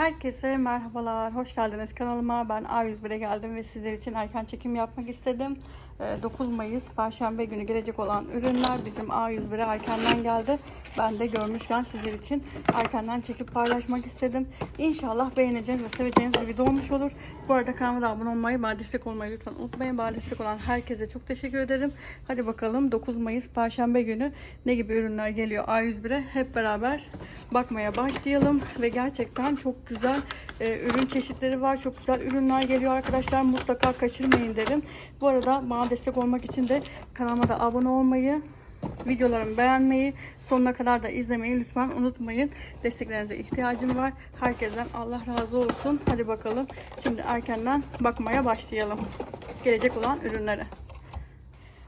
Herkese merhabalar, hoş geldiniz kanalıma. Ben A101'e geldim ve sizler için erken çekim yapmak istedim. Ee, 9 Mayıs Perşembe günü gelecek olan ürünler bizim A101'e erkenden geldi. Ben de görmüşken sizler için erkenden çekip paylaşmak istedim. İnşallah beğeneceğiniz ve seveceğiniz bir video olmuş olur. Bu arada kanalıma abone olmayı, bana destek olmayı lütfen unutmayın. Bana destek olan herkese çok teşekkür ederim. Hadi bakalım 9 Mayıs Perşembe günü ne gibi ürünler geliyor A101'e hep beraber bakmaya başlayalım. Ve gerçekten çok güzel e, ürün çeşitleri var. Çok güzel ürünler geliyor arkadaşlar. Mutlaka kaçırmayın derim. Bu arada bana destek olmak için de kanalıma da abone olmayı, videolarımı beğenmeyi, sonuna kadar da izlemeyi lütfen unutmayın. Desteklerinize ihtiyacım var. Herkesten Allah razı olsun. Hadi bakalım. Şimdi erkenden bakmaya başlayalım. Gelecek olan ürünlere.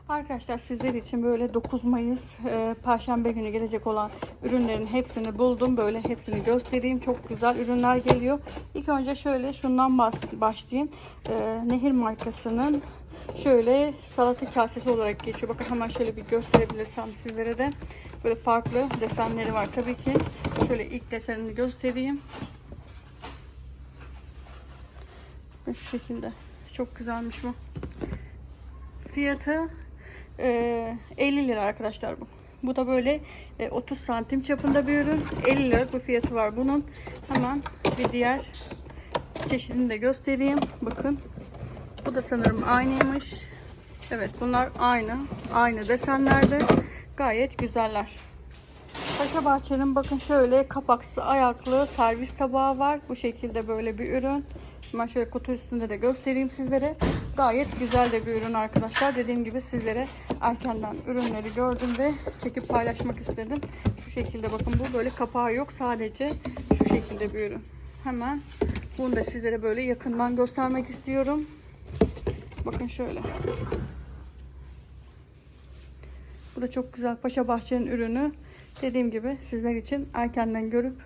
Arkadaşlar sizler için böyle 9 Mayıs e, Perşembe günü gelecek olan ürünlerin hepsini buldum. Böyle hepsini göstereyim. Çok güzel ürünler geliyor. İlk önce şöyle şundan başlayayım. E, Nehir markasının şöyle salata kasesi olarak geçiyor. Bakın hemen şöyle bir gösterebilirsem sizlere de. Böyle farklı desenleri var tabii ki. Şöyle ilk desenini göstereyim. Şu şekilde. Çok güzelmiş bu. Fiyatı e, 50 lira arkadaşlar bu. Bu da böyle e, 30 santim çapında bir ürün. 50 lira bu fiyatı var bunun. Hemen bir diğer çeşidini de göstereyim. Bakın. Bu da sanırım aynıymış. Evet bunlar aynı. Aynı desenlerde. Gayet güzeller. Paşa Bahçe'nin bakın şöyle kapaksı ayaklı servis tabağı var. Bu şekilde böyle bir ürün. Hemen şöyle kutu üstünde de göstereyim sizlere. Gayet güzel de bir ürün arkadaşlar. Dediğim gibi sizlere erkenden ürünleri gördüm ve çekip paylaşmak istedim. Şu şekilde bakın bu böyle kapağı yok. Sadece şu şekilde bir ürün. Hemen bunu da sizlere böyle yakından göstermek istiyorum. Bakın şöyle. Bu da çok güzel Paşa Bahçe'nin ürünü. Dediğim gibi sizler için erkenden görüp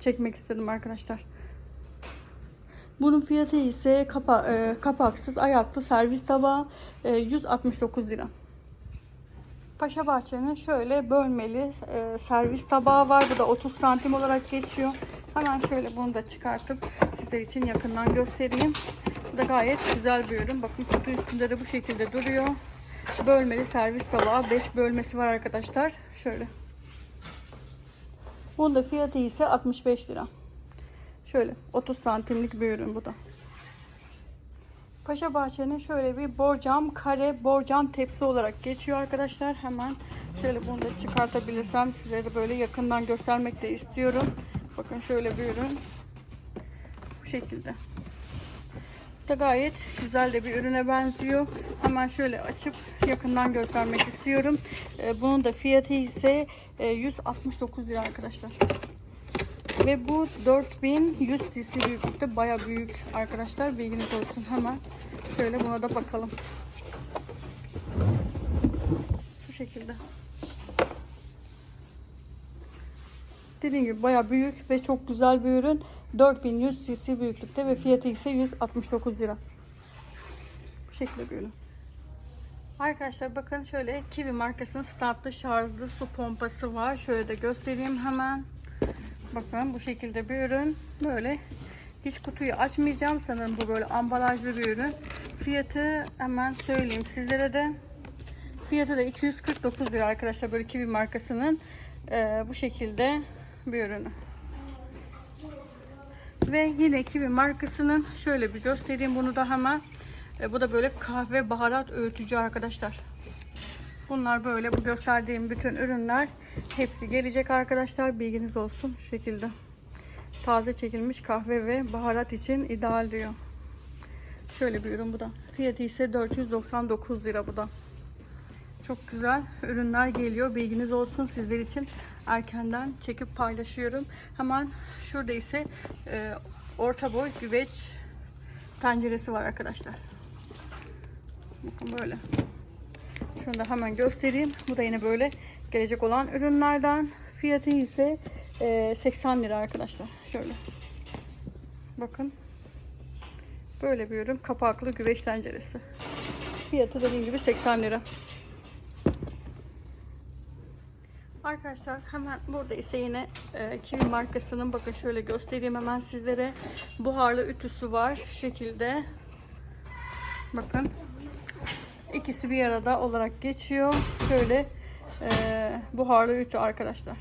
çekmek istedim arkadaşlar. Bunun fiyatı ise kapa, e, kapaksız ayaklı servis tabağı e, 169 lira. Paşa Bahçe'nin şöyle bölmeli e, servis tabağı var. Bu da 30 santim olarak geçiyor. Hemen şöyle bunu da çıkartıp sizler için yakından göstereyim. Bu da gayet güzel bir ürün. Bakın kutu üstünde de bu şekilde duruyor. Bölmeli servis tabağı. 5 bölmesi var arkadaşlar. Şöyle. Bunun da fiyatı ise 65 lira. Şöyle 30 santimlik bir ürün bu da. Paşa Bahçe'nin şöyle bir borcam kare borcam tepsi olarak geçiyor arkadaşlar. Hemen şöyle bunu da çıkartabilirsem sizlere böyle yakından göstermek de istiyorum. Bakın şöyle bir ürün. Bu şekilde. Bu da gayet güzel de bir ürüne benziyor. Hemen şöyle açıp yakından göstermek istiyorum. Ee, Bunun da fiyatı ise e, 169 lira arkadaşlar. Ve bu 4100 cc büyüklükte baya büyük arkadaşlar. Bilginiz olsun hemen. Şöyle buna da bakalım. Şu şekilde. Dediğim gibi baya büyük ve çok güzel bir ürün. 4100 cc büyüklükte ve fiyatı ise 169 lira. Bu şekilde bir ürün. Arkadaşlar bakın şöyle Kiwi markasının standlı şarjlı su pompası var. Şöyle de göstereyim hemen. Bakın bu şekilde bir ürün. Böyle hiç kutuyu açmayacağım. Sanırım bu böyle ambalajlı bir ürün. Fiyatı hemen söyleyeyim sizlere de. Fiyatı da 249 lira arkadaşlar. Böyle Kiwi markasının e, bu şekilde bir ürünü. Ve yine Kiwi markasının şöyle bir göstereyim bunu da hemen. E, bu da böyle kahve baharat öğütücü arkadaşlar. Bunlar böyle bu gösterdiğim bütün ürünler hepsi gelecek arkadaşlar. Bilginiz olsun şu şekilde. Taze çekilmiş kahve ve baharat için ideal diyor. Şöyle bir ürün bu da. Fiyatı ise 499 lira bu da. Çok güzel ürünler geliyor. Bilginiz olsun sizler için erkenden çekip paylaşıyorum. Hemen şurada ise e, orta boy güveç tenceresi var arkadaşlar. Bakın böyle. Şunu da hemen göstereyim. Bu da yine böyle gelecek olan ürünlerden. Fiyatı ise e, 80 lira arkadaşlar. Şöyle. Bakın. Böyle bir ürün. Kapaklı güveç tenceresi. Fiyatı dediğim gibi 80 lira. Arkadaşlar hemen burada ise yine e, Kiwi markasının bakın şöyle göstereyim hemen sizlere buharlı ütüsü var şekilde. Bakın ikisi bir arada olarak geçiyor. Şöyle e, buharlı ütü arkadaşlar.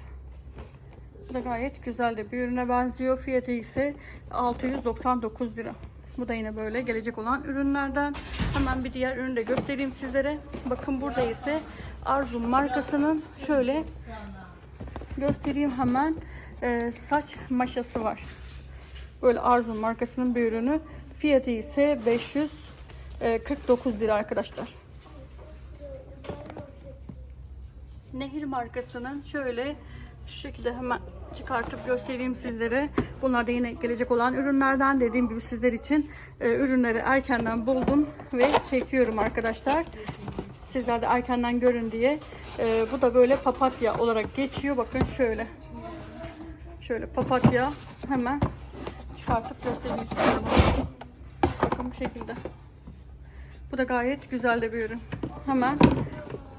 Bu da gayet güzel de bir ürüne benziyor. Fiyatı ise 699 lira. Bu da yine böyle gelecek olan ürünlerden. Hemen bir diğer ürünü de göstereyim sizlere. Bakın burada ise Arzum markasının şöyle göstereyim hemen Ee, saç maşası var. Böyle Arzum markasının bir ürünü. Fiyatı ise 549 lira arkadaşlar. Nehir markasının şöyle şu şekilde hemen çıkartıp göstereyim sizlere. Bunlar da yine gelecek olan ürünlerden dediğim gibi sizler için e, ürünleri erkenden buldum ve çekiyorum arkadaşlar. Sizler de erkenden görün diye. E, bu da böyle papatya olarak geçiyor. Bakın şöyle. Şöyle papatya hemen çıkartıp göstereyim bunu. Bakın bu şekilde. Bu da gayet güzel de bir ürün. Hemen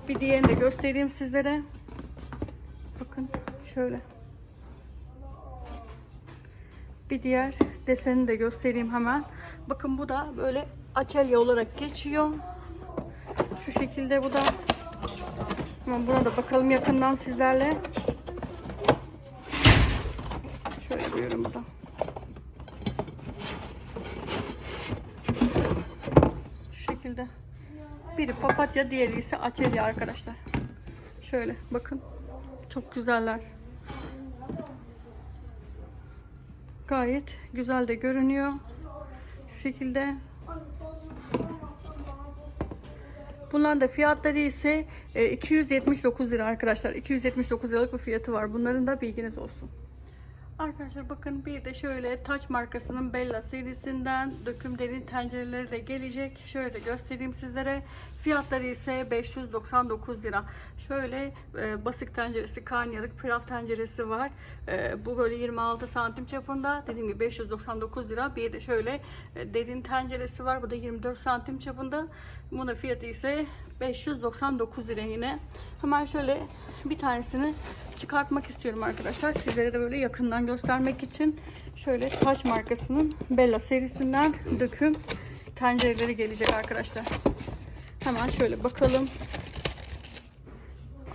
bir diğerini de göstereyim sizlere. Bakın şöyle. Bir diğer deseni de göstereyim hemen. Bakın bu da böyle açelya olarak geçiyor. Şu şekilde bu da. Hemen buna da bakalım yakından sizlerle. Şöyle ürün bu da. Şu şekilde. Biri papatya, diğeri ise açelya arkadaşlar. Şöyle bakın. Çok güzeller. Gayet güzel de görünüyor. Şu şekilde. Bunların da fiyatları ise e, 279 lira arkadaşlar. 279 liralık bir fiyatı var. Bunların da bilginiz olsun. Arkadaşlar bakın bir de şöyle Taç markasının Bella serisinden döküm derin tencereleri de gelecek. Şöyle de göstereyim sizlere. Fiyatları ise 599 lira. Şöyle e, basık tenceresi, karnıyarık, pilav tenceresi var. E, bu böyle 26 santim çapında. Dediğim gibi 599 lira. Bir de şöyle e, derin tenceresi var. Bu da 24 santim çapında. Bunun fiyatı ise 599 lira yine. Hemen şöyle bir tanesini çıkartmak istiyorum arkadaşlar. Sizlere de böyle yakından göstermek için şöyle Taç markasının Bella serisinden döküm tencereleri gelecek arkadaşlar. Hemen şöyle bakalım.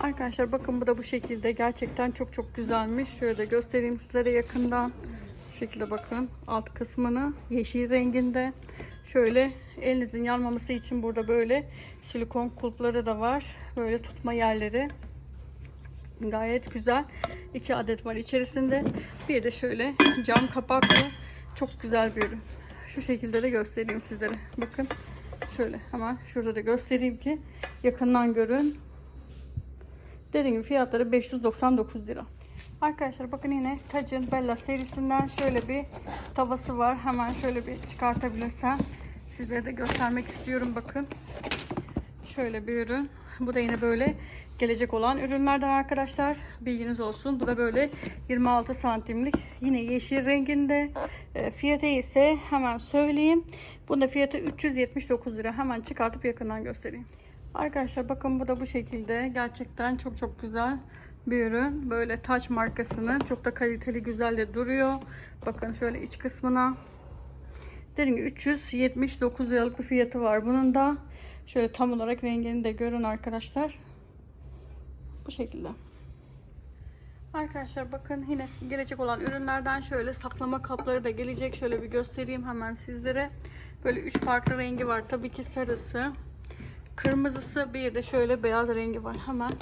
Arkadaşlar bakın bu da bu şekilde. Gerçekten çok çok güzelmiş. Şöyle de göstereyim sizlere yakından. Şu şekilde bakın. Alt kısmını yeşil renginde. Şöyle elinizin yanmaması için burada böyle silikon kulpları da var. Böyle tutma yerleri. Gayet güzel. İki adet var içerisinde. Bir de şöyle cam kapaklı. Çok güzel bir ürün. Şu şekilde de göstereyim sizlere. Bakın. Şöyle hemen şurada da göstereyim ki yakından görün. Dediğim gibi fiyatları 599 lira. Arkadaşlar bakın yine Tacın Bella serisinden şöyle bir tavası var. Hemen şöyle bir çıkartabilirsem sizlere de göstermek istiyorum. Bakın. Şöyle bir ürün. Bu da yine böyle gelecek olan ürünlerden arkadaşlar. Bilginiz olsun. Bu da böyle 26 santimlik. Yine yeşil renginde. E, fiyatı ise hemen söyleyeyim. Bunun da fiyatı 379 lira. Hemen çıkartıp yakından göstereyim. Arkadaşlar bakın bu da bu şekilde. Gerçekten çok çok güzel bir ürün. Böyle Taç markasının çok da kaliteli güzel de duruyor. Bakın şöyle iç kısmına. Dediğim gibi 379 liralık bir fiyatı var. Bunun da şöyle tam olarak rengini de görün arkadaşlar. Bu şekilde. Arkadaşlar bakın yine gelecek olan ürünlerden şöyle saklama kapları da gelecek. Şöyle bir göstereyim hemen sizlere. Böyle üç farklı rengi var. Tabii ki sarısı, kırmızısı bir de şöyle beyaz rengi var. Hemen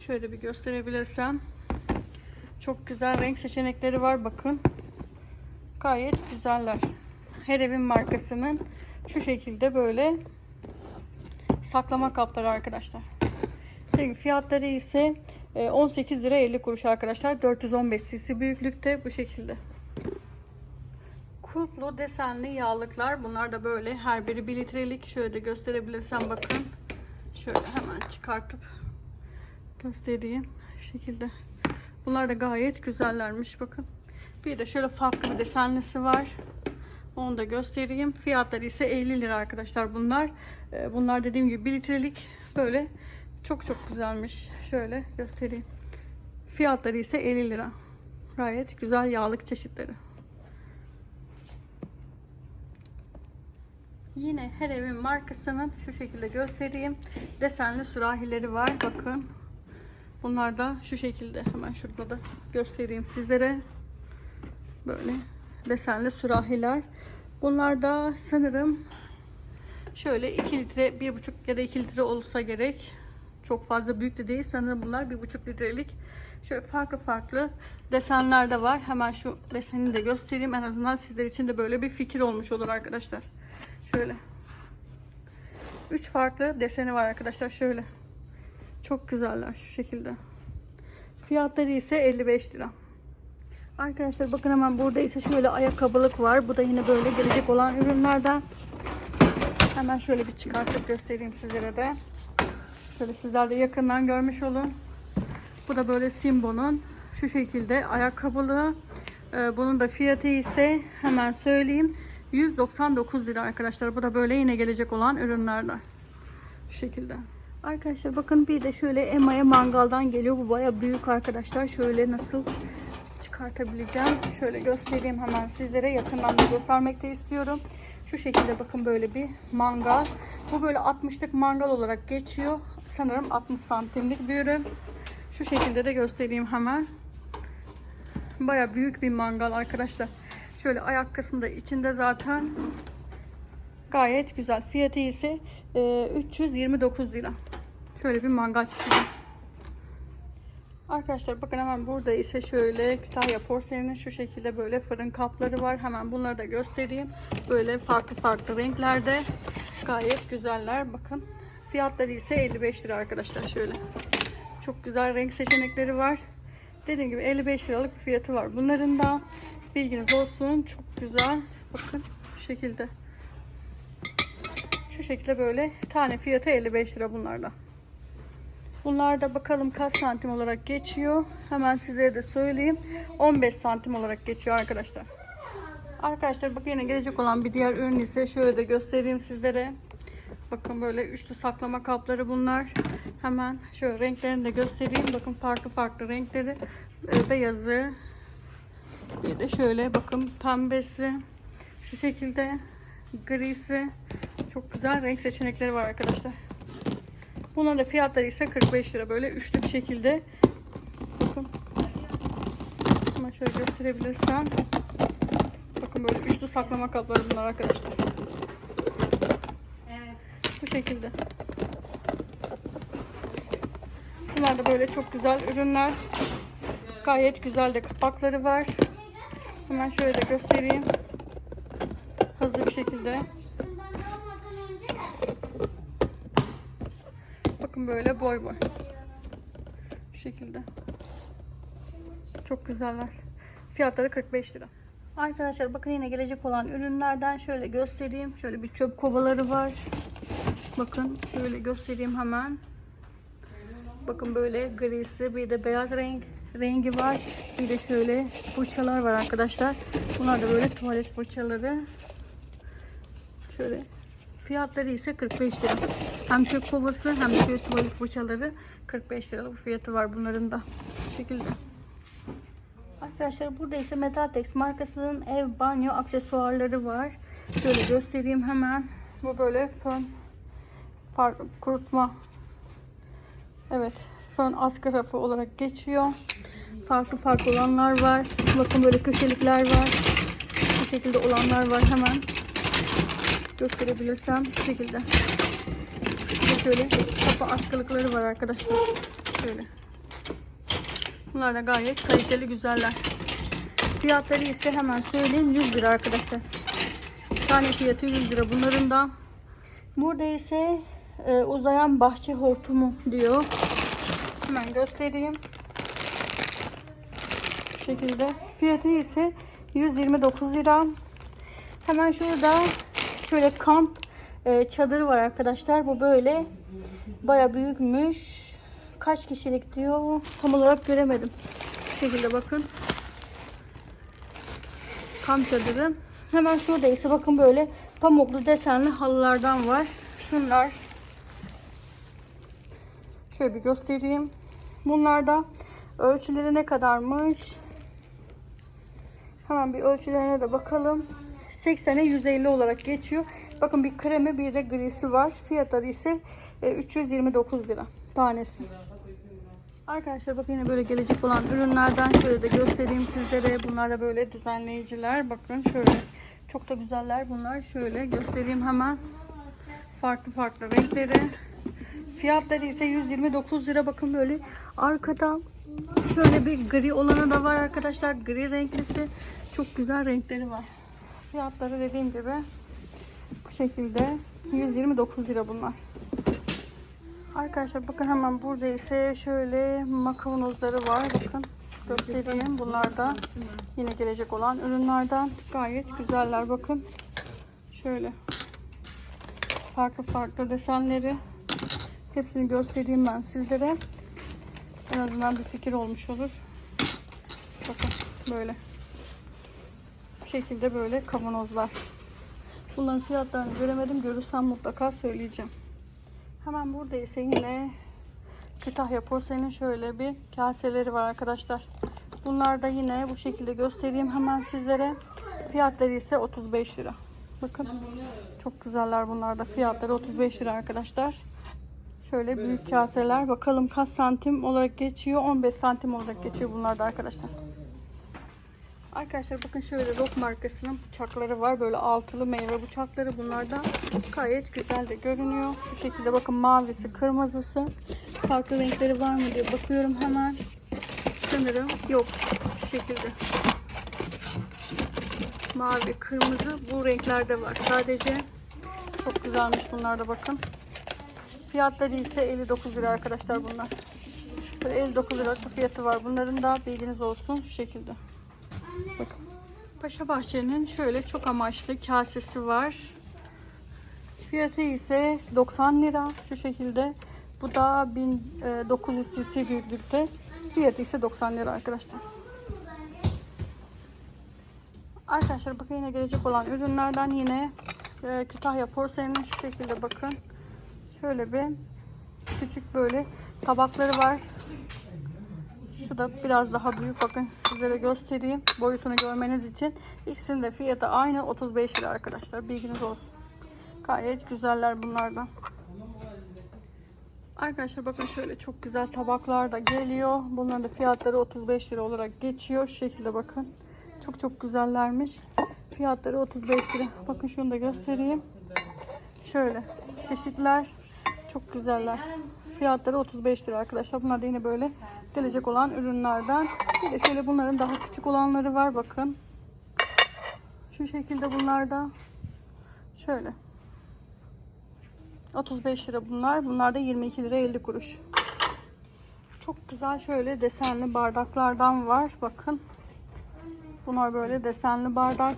şöyle bir gösterebilirsem. Çok güzel renk seçenekleri var bakın. Gayet güzeller. Her evin markasının şu şekilde böyle saklama kapları arkadaşlar. Peki fiyatları ise 18 lira 50 kuruş arkadaşlar. 415 cc büyüklükte bu şekilde. Kulplu desenli yağlıklar. Bunlar da böyle her biri 1 litrelik. Şöyle de gösterebilirsem bakın. Şöyle hemen çıkartıp göstereyim. Şu şekilde. Bunlar da gayet güzellermiş bakın. Bir de şöyle farklı bir desenlisi var. Onu da göstereyim. Fiyatları ise 50 lira arkadaşlar bunlar. Ee, Bunlar dediğim gibi 1 litrelik böyle çok çok güzelmiş. Şöyle göstereyim. Fiyatları ise 50 lira. Gayet güzel yağlık çeşitleri. Yine her evin markasının şu şekilde göstereyim. Desenli sürahileri var. Bakın. Bunlar da şu şekilde. Hemen şurada da göstereyim sizlere. Böyle desenli sürahiler. Bunlar da sanırım şöyle 2 litre, 1,5 ya da 2 litre olsa gerek. Çok fazla büyük de değil. Sanırım bunlar 1,5 litrelik. Şöyle farklı farklı desenler de var. Hemen şu deseni de göstereyim. En azından sizler için de böyle bir fikir olmuş olur arkadaşlar. Şöyle. 3 farklı deseni var arkadaşlar. Şöyle. Çok güzeller şu şekilde. Fiyatları ise 55 lira. Arkadaşlar bakın hemen burada ise şöyle ayakkabılık var. Bu da yine böyle gelecek olan ürünlerden. Hemen şöyle bir çıkartıp göstereyim sizlere de. Şöyle sizler de yakından görmüş olun. Bu da böyle Simbo'nun şu şekilde ayakkabılığı. Ee, bunun da fiyatı ise hemen söyleyeyim. 199 lira arkadaşlar. Bu da böyle yine gelecek olan ürünlerden. Şu şekilde. Arkadaşlar bakın bir de şöyle Emma'ya mangaldan geliyor. Bu baya büyük arkadaşlar. Şöyle nasıl çıkartabileceğim. Şöyle göstereyim hemen sizlere. Yakından da göstermek de istiyorum. Şu şekilde bakın böyle bir mangal. Bu böyle 60'lık mangal olarak geçiyor. Sanırım 60 santimlik bir ürün. Şu şekilde de göstereyim hemen. Baya büyük bir mangal arkadaşlar. Şöyle ayak kısmı da içinde zaten. Gayet güzel. Fiyatı ise e, 329 lira. Şöyle bir mangal çeşidi. Arkadaşlar bakın hemen burada ise şöyle Kütahya porselinin şu şekilde böyle fırın kapları var. Hemen bunları da göstereyim. Böyle farklı farklı renklerde. Gayet güzeller. Bakın. Fiyatları ise 55 lira arkadaşlar şöyle. Çok güzel renk seçenekleri var. Dediğim gibi 55 liralık fiyatı var. Bunların da bilginiz olsun. Çok güzel. Bakın bu şekilde. Şu şekilde böyle tane fiyatı 55 lira bunlarda. Bunlar da bakalım kaç santim olarak geçiyor. Hemen sizlere de söyleyeyim. 15 santim olarak geçiyor arkadaşlar. Arkadaşlar bakın yine gelecek olan bir diğer ürün ise şöyle de göstereyim sizlere. Bakın böyle üçlü saklama kapları bunlar. Hemen şöyle renklerini de göstereyim. Bakın farklı farklı renkleri. Ee, beyazı. Bir de şöyle bakın pembesi. Şu şekilde grisi. Çok güzel renk seçenekleri var arkadaşlar. Bunların da fiyatları ise 45 lira. Böyle üçlü bir şekilde. Bakın. Ama şöyle gösterebilirsem. Bakın böyle üçlü saklama kapları bunlar arkadaşlar. Bu şekilde. Bunlar da böyle çok güzel ürünler. Gayet güzel de kapakları var. Hemen şöyle de göstereyim. Hızlı bir şekilde. Böyle boy boy. Bu şekilde. Çok güzeller. Fiyatları 45 lira. Arkadaşlar bakın yine gelecek olan ürünlerden şöyle göstereyim. Şöyle bir çöp kovaları var. Bakın şöyle göstereyim hemen. Bakın böyle grisi bir de beyaz renk rengi var. Bir de şöyle fırçalar var arkadaşlar. Bunlar da böyle tuvalet fırçaları. Şöyle fiyatları ise 45 lira. Hem çöp kovası hem de şöyle tuvalet fırçaları 45 liralık fiyatı var bunların da. Bu şekilde. Arkadaşlar burada ise Metaltex markasının ev banyo aksesuarları var. Şöyle göstereyim hemen. Bu böyle fön far, kurutma Evet fön askı rafı olarak geçiyor. Farklı farklı olanlar var. Bakın böyle köşelikler var. Bu şekilde olanlar var hemen. Gösterebilirsem bu şekilde. Ve şöyle kapı askılıkları var arkadaşlar. Şöyle. Bunlar da gayet kaliteli güzeller. Fiyatları ise hemen söyleyeyim 100 lira arkadaşlar. Tane fiyatı 100 lira bunların da. Burada ise e, uzayan bahçe hortumu diyor. Hemen göstereyim. Bu şekilde. Fiyatı ise 129 lira. Hemen şurada şöyle kamp e, çadırı var arkadaşlar. Bu böyle baya büyükmüş. Kaç kişilik diyor. Tam olarak göremedim. Bu şekilde bakın. Kamp çadırı. Hemen şurada ise bakın böyle pamuklu desenli halılardan var. Şunlar Şöyle bir göstereyim. Bunlar da Ölçüleri ne kadarmış? Hemen bir ölçülerine de bakalım. 80'e 150 olarak geçiyor. Bakın bir kremi bir de grisi var. Fiyatları ise e, 329 lira tanesi. Arkadaşlar bakın yine böyle gelecek olan ürünlerden şöyle de göstereyim sizlere. Bunlar da böyle düzenleyiciler. Bakın şöyle çok da güzeller bunlar. Şöyle göstereyim hemen. Farklı farklı renkleri. Fiyatları ise 129 lira. Bakın böyle arkada şöyle bir gri olanı da var arkadaşlar. Gri renklisi. Çok güzel renkleri var. Fiyatları dediğim gibi bu şekilde 129 lira bunlar. Arkadaşlar bakın hemen burada ise şöyle makavanozları var. Bakın göstereyim. Bunlar da yine gelecek olan ürünlerden. Gayet güzeller bakın. Şöyle farklı farklı desenleri hepsini göstereyim ben sizlere. En azından bir fikir olmuş olur. Bakın böyle. Şekilde böyle kavanozlar. Bunların fiyatlarını göremedim. Görürsem mutlaka söyleyeceğim. Hemen burada ise yine Kütahya Porselen'in şöyle bir kaseleri var arkadaşlar. Bunlar da yine bu şekilde göstereyim hemen sizlere. Fiyatları ise 35 lira. Bakın çok güzeller bunlar da. Fiyatları 35 lira arkadaşlar. Şöyle büyük kaseler. Bakalım kaç santim olarak geçiyor. 15 santim olarak geçiyor bunlar da arkadaşlar. Arkadaşlar bakın şöyle Rock markasının bıçakları var. Böyle altılı meyve bıçakları. Bunlar da gayet güzel de görünüyor. Şu şekilde bakın mavisi, kırmızısı. Farklı renkleri var mı diye bakıyorum hemen. Sanırım yok. Şu şekilde. Mavi, kırmızı bu renklerde var. Sadece çok güzelmiş bunlar da bakın. Fiyatları ise 59 lira arkadaşlar bunlar. Böyle 59 lira fiyatı var. Bunların da bilginiz olsun şu şekilde. Paşa Bahçe'nin şöyle çok amaçlı kasesi var. Fiyatı ise 90 lira şu şekilde. Bu da 1900 cc büyüklükte. Fiyatı ise 90 lira arkadaşlar. Arkadaşlar bakın yine gelecek olan ürünlerden yine e, Kütahya Porselen'in şu şekilde bakın. Şöyle bir küçük böyle tabakları var. Şu da biraz daha büyük. Bakın sizlere göstereyim. Boyutunu görmeniz için. İkisinin de fiyatı aynı 35 lira arkadaşlar. Bilginiz olsun. Gayet güzeller bunlardan. Arkadaşlar bakın şöyle çok güzel tabaklar da geliyor. Bunların da fiyatları 35 lira olarak geçiyor. Şu şekilde bakın. Çok çok güzellermiş. Fiyatları 35 lira. Bakın şunu da göstereyim. Şöyle çeşitler. Çok güzeller. Fiyatları 35 lira arkadaşlar. Bunlar da yine böyle gelecek olan ürünlerden. Bir de şöyle bunların daha küçük olanları var bakın. Şu şekilde bunlar da şöyle. 35 lira bunlar. Bunlar da 22 lira 50 kuruş. Çok güzel şöyle desenli bardaklardan var. Bakın. Bunlar böyle desenli bardak.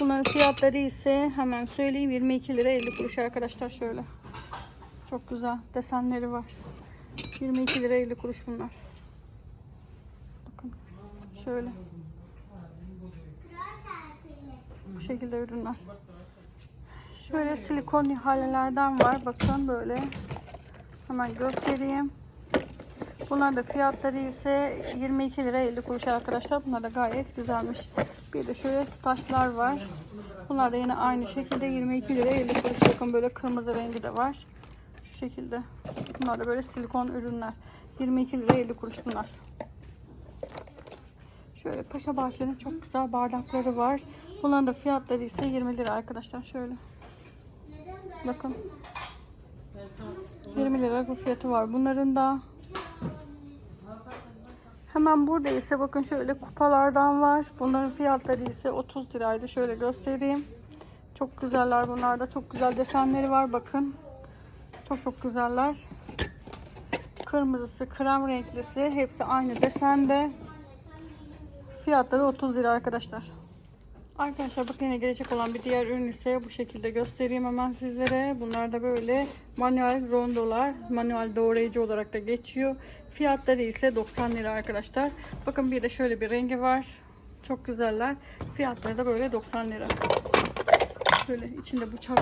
Bunların fiyatları ise hemen söyleyeyim 22 lira 50 kuruş arkadaşlar şöyle. Çok güzel desenleri var. 22 lira 50 kuruş bunlar. Bakın şöyle. Bu şekilde ürünler. Şöyle silikon ihalelerden var. Bakın böyle. Hemen göstereyim. Bunlar da fiyatları ise 22 lira 50 kuruş arkadaşlar. Bunlar da gayet güzelmiş. Bir de şöyle taşlar var. Bunlar da yine aynı şekilde 22 lira 50 kuruş. Bakın böyle kırmızı rengi de var. Şekilde. Bunlar da böyle silikon ürünler. 22 lira 50 kuruş bunlar. Şöyle Paşa Bahçe'nin çok güzel bardakları var. Bunların da fiyatları ise 20 lira arkadaşlar. Şöyle. Bakın. 20 lira bu fiyatı var. Bunların da Hemen burada ise bakın şöyle kupalardan var. Bunların fiyatları ise 30 liraydı. Şöyle göstereyim. Çok güzeller bunlar da. Çok güzel desenleri var bakın. Çok çok güzeller. Kırmızısı, krem renklisi. Hepsi aynı desende. Fiyatları 30 lira arkadaşlar. Arkadaşlar bakın yine gelecek olan bir diğer ürün ise bu şekilde göstereyim hemen sizlere. Bunlar da böyle manuel rondolar. Manuel doğrayıcı olarak da geçiyor. Fiyatları ise 90 lira arkadaşlar. Bakın bir de şöyle bir rengi var. Çok güzeller. Fiyatları da böyle 90 lira. Şöyle içinde bıçak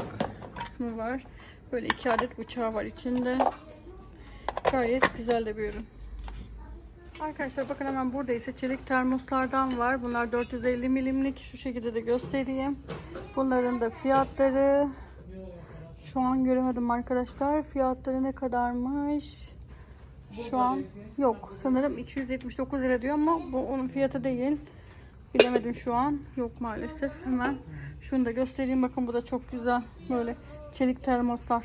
kısmı var. Böyle iki adet bıçağı var içinde. Gayet güzel de bir ürün. Arkadaşlar bakın hemen burada ise çelik termoslardan var. Bunlar 450 milimlik. Şu şekilde de göstereyim. Bunların da fiyatları şu an göremedim arkadaşlar. Fiyatları ne kadarmış? Şu an yok. Sanırım 279 lira diyor ama bu onun fiyatı değil. Bilemedim şu an. Yok maalesef. Hemen şunu da göstereyim. Bakın bu da çok güzel. Böyle çelik termoslar.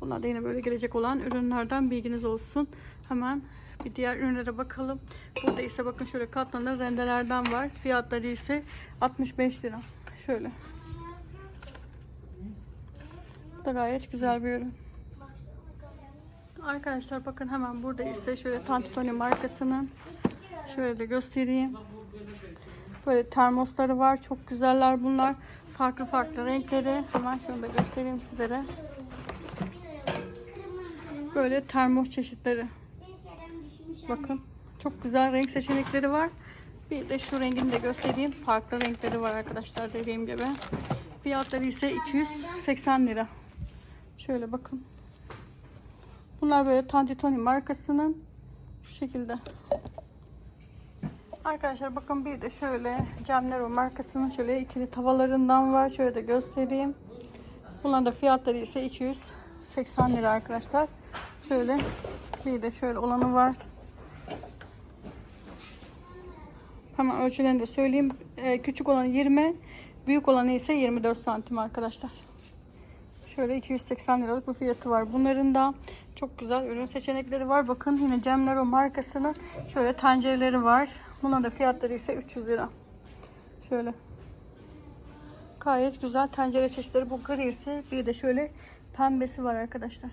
Bunlar da yine böyle gelecek olan ürünlerden bilginiz olsun. Hemen bir diğer ürünlere bakalım. Burada ise bakın şöyle katlanır rendelerden var. Fiyatları ise 65 lira. Şöyle. Bu da gayet güzel bir ürün. Arkadaşlar bakın hemen burada ise şöyle Tantuni markasının şöyle de göstereyim. Böyle termosları var. Çok güzeller bunlar. Farklı farklı renkleri. Hemen şunu da göstereyim sizlere. Böyle termos çeşitleri. Bakın çok güzel renk seçenekleri var. Bir de şu rengini de göstereyim. Farklı renkleri var arkadaşlar dediğim gibi. Fiyatları ise 280 lira. Şöyle bakın. Bunlar böyle Tantitoni markasının şu şekilde. Arkadaşlar bakın bir de şöyle Cemnero markasının şöyle ikili tavalarından var. Şöyle de göstereyim. Bunların da fiyatları ise 280 lira arkadaşlar. Şöyle bir de şöyle olanı var. Hemen ölçülerini de söyleyeyim. Ee, küçük olanı 20, büyük olanı ise 24 santim arkadaşlar. Şöyle 280 liralık bir fiyatı var. Bunların da çok güzel ürün seçenekleri var. Bakın yine Cemlero markasının şöyle tencereleri var. Bunların da fiyatları ise 300 lira. Şöyle. Gayet güzel tencere çeşitleri. Bu grisi bir de şöyle pembesi var arkadaşlar.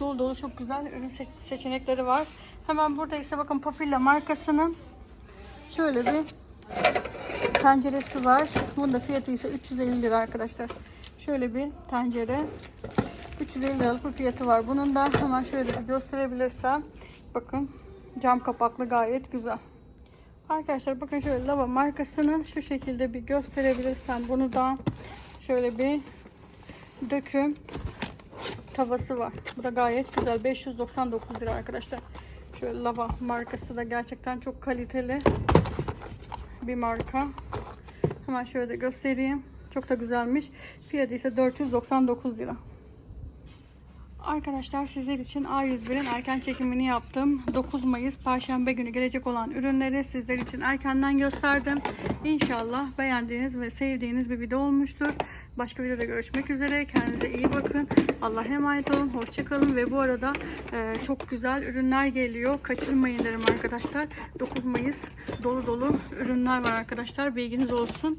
Dolu dolu çok güzel ürün seç- seçenekleri var. Hemen burada ise bakın Papilla markasının şöyle bir tenceresi var. Bunun da fiyatı ise 350 lira arkadaşlar. Şöyle bir tencere. 350 liralık bir fiyatı var. Bunun da hemen şöyle bir gösterebilirsem. Bakın cam kapaklı gayet güzel. Arkadaşlar bakın şöyle lava markasının şu şekilde bir gösterebilirsem bunu da şöyle bir döküm tavası var. Bu da gayet güzel. 599 lira arkadaşlar. Şöyle lava markası da gerçekten çok kaliteli bir marka. Hemen şöyle göstereyim. Çok da güzelmiş. Fiyatı ise 499 lira. Arkadaşlar sizler için A101'in erken çekimini yaptım. 9 Mayıs Perşembe günü gelecek olan ürünleri sizler için erkenden gösterdim. İnşallah beğendiğiniz ve sevdiğiniz bir video olmuştur. Başka videoda görüşmek üzere. Kendinize iyi bakın. Allah'a emanet olun. Hoşçakalın ve bu arada e, çok güzel ürünler geliyor. Kaçırmayın derim arkadaşlar. 9 Mayıs dolu dolu ürünler var arkadaşlar. Bilginiz olsun.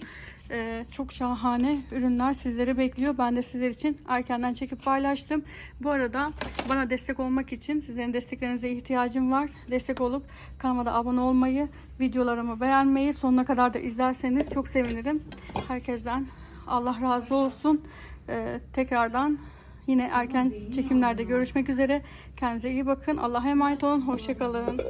Ee, çok şahane ürünler sizleri bekliyor. Ben de sizler için erkenden çekip paylaştım. Bu arada bana destek olmak için sizlerin desteklerinize ihtiyacım var. Destek olup kanalıma abone olmayı, videolarımı beğenmeyi, sonuna kadar da izlerseniz çok sevinirim. Herkesten Allah razı olsun. Ee, tekrardan yine erken çekimlerde görüşmek üzere. Kendinize iyi bakın. Allah'a emanet olun. Hoşçakalın.